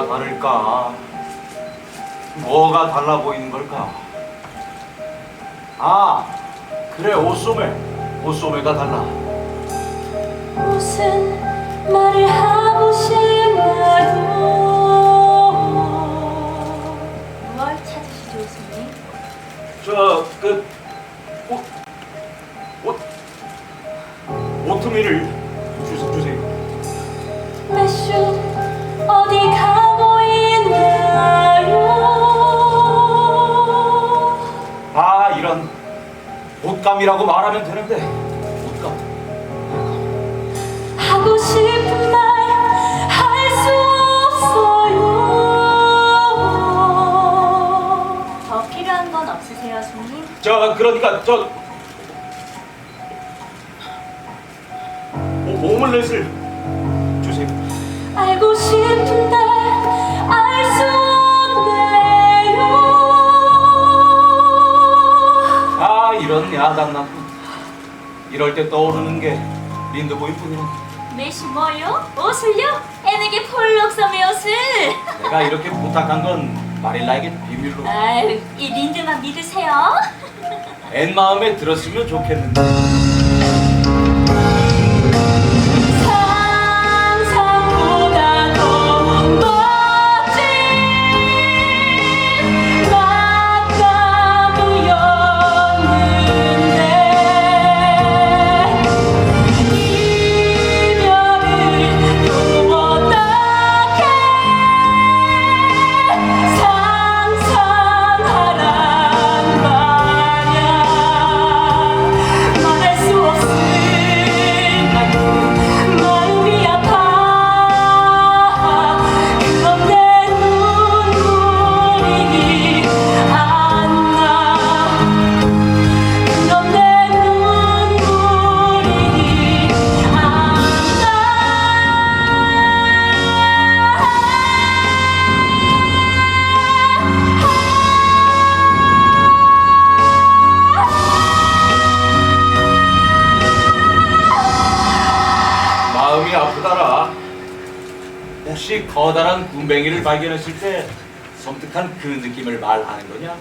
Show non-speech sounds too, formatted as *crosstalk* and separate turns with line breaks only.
뭐가 다를까? 뭐가 달라 보이는 걸까? 아, 그래 옷소매. 옷소매가 달라.
무슨 말을 하고 싶나요 뭘 찾으시죠 스님?
저 그 옷, 옷, 오트밀을 옷감이라고 말하면 되는데 옷감.
하고 싶은 말 할 수 없어요. 더 필요한 건 없으세요, 손님?
저 그러니까 저 오, 오믈렛을 주세요.
알고 싶은
아 나쁜 이럴 때 떠오르는 게 린드보이뿐이야
메시 뭐요? 옷을요? 애에게 폴록 섬의 옷을.
내가 이렇게 부탁한 건 마릴라에게 비밀로
아유, 이 린드만 믿으세요. *laughs*
앤 마음에 들었으면 좋겠는데 혹시 커다란 군뱅이를 발견했을 때 섬뜩한 그 느낌을 말하는 거냐?